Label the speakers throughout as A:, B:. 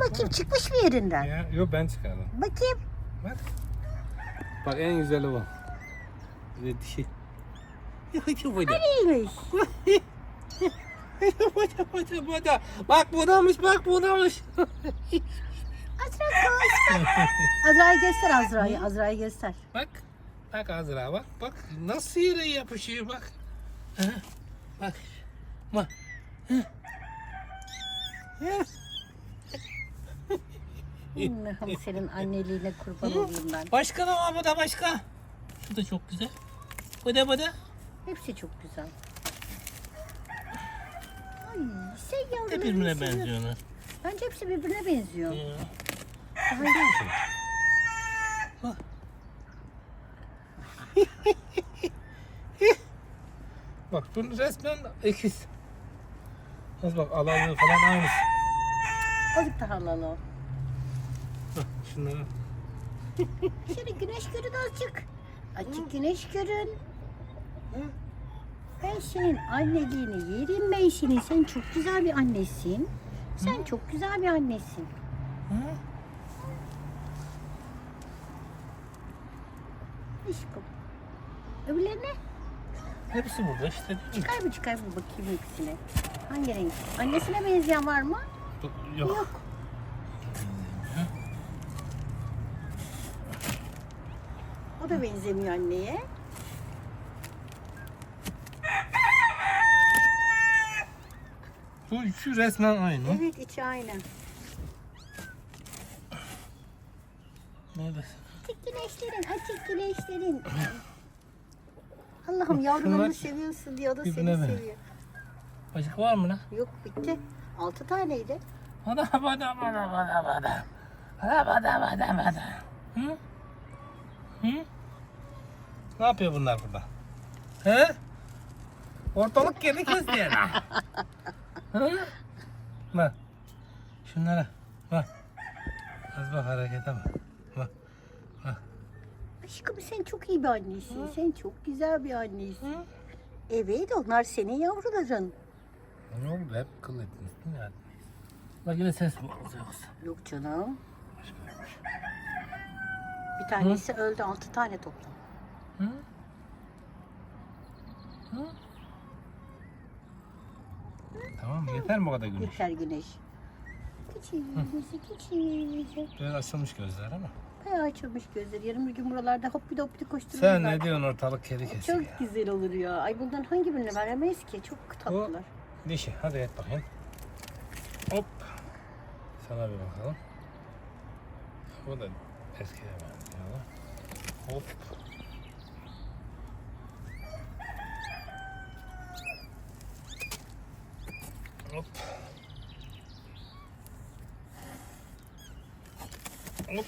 A: bakayım çıkmış mı yerinden?
B: Ya, yok ben çıkardım.
A: Bakayım.
B: Bak. Bak en güzeli bu. De dişi. Burada. Bak budamış bak budamış.
A: Azra koş. Azra'yı göster Azra'yı. Azra'yı göster.
B: bak. Bak Azra bak. Bak nasıl yere yapışıyor bak. Ha, Bak. Bak. Ha.
A: Allah'ım senin anneliğine kurban olayım ben.
B: Başka ne var bu da başka? Şu da çok güzel. Bu da bu da.
A: Hepsi çok güzel. Ay sen yavrularını
B: De birbirine
A: seviyorsun.
B: benziyorlar.
A: Bence hepsi birbirine benziyor.
B: Ya.
A: Daha iyi.
B: Bak. Bak bu resmen ikiz. Az bak alanı falan aynısı.
A: Azıcık daha alalım.
B: Bak şunları.
A: Şöyle güneş görün azıcık. Azıcık güneş görün. Ben senin anneliğini yerim ben senin. Sen çok güzel bir annesin. Sen çok güzel bir annesin.
B: Hı?
A: Aşkım. Öbürlerine
B: Hepsi burada işte. değil mi?
A: çıkar mı çıkar mı bakayım hepsine. Hangi renk? Annesine benzeyen var mı?
B: Yok.
A: Yok. O da benzemiyor anneye.
B: Bu üçü resmen aynı.
A: Evet içi aynı.
B: Neredesin?
A: Açık güneşlerin, açık güneşlerin. Allah'ım yavrularını seviyorsun diye o da seni
B: birbirine
A: seviyor.
B: Başka var mı lan?
A: Yok bitti. Altı taneydi.
B: Bada bada bada bada bada. Bada bada bada bada. Hı? Ne yapıyor bunlar burada? He? Ortalık kedi kesti yani. Hı? Bak. Şunlara. Bak. Az bak harekete bak. Bak.
A: Aşkım sen çok iyi bir annesin. Sen çok güzel bir annesin. Evet onlar senin yavruların.
B: Ne oldu? Hep kıl mi? yani? Bak yine ses mi oldu yoksa?
A: Yok canım.
B: Başkaymış.
A: Bir tanesi öldü. Altı tane toplam.
B: Hı? Hı? Tamam yeter mi o kadar güneş?
A: Yeter güneş. Küçüğümüzü küçüğümüzü.
B: Biraz açılmış gözler ama.
A: Bayağı açılmış gözleri. Yarın bir gün buralarda hoppi hoppi koşturuyorlar.
B: Sen ne diyorsun ortalık kedi kesiyor
A: Çok
B: ya.
A: güzel olur ya. Ay bundan hangi birini veremeyiz ki? Çok tatlılar.
B: Dişi hadi et bakayım. Hop. Sana bir bakalım. Bu da eskiye benziyor. Hop. Hop. Hop.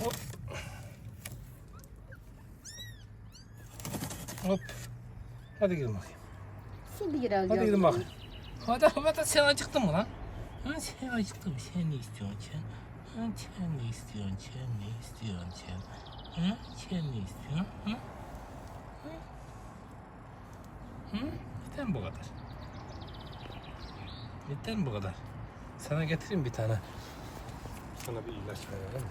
B: Hop. Hop. Hadi gidin bakayım.
A: Şimdi girer
B: Hadi gidin bakayım. Hadi hadi sen acıktın mı lan? Ha, sen acıktın mı? Sen ne istiyorsun sen? Ha, sen ne istiyorsun? Sen ne istiyorsun sen? Ha, sen ne istiyorsun? Ha? Hı? Hı? Yeter mi bu kadar? Yeter mi bu kadar? Sana getireyim bir tane. Sana bir ilaç verelim.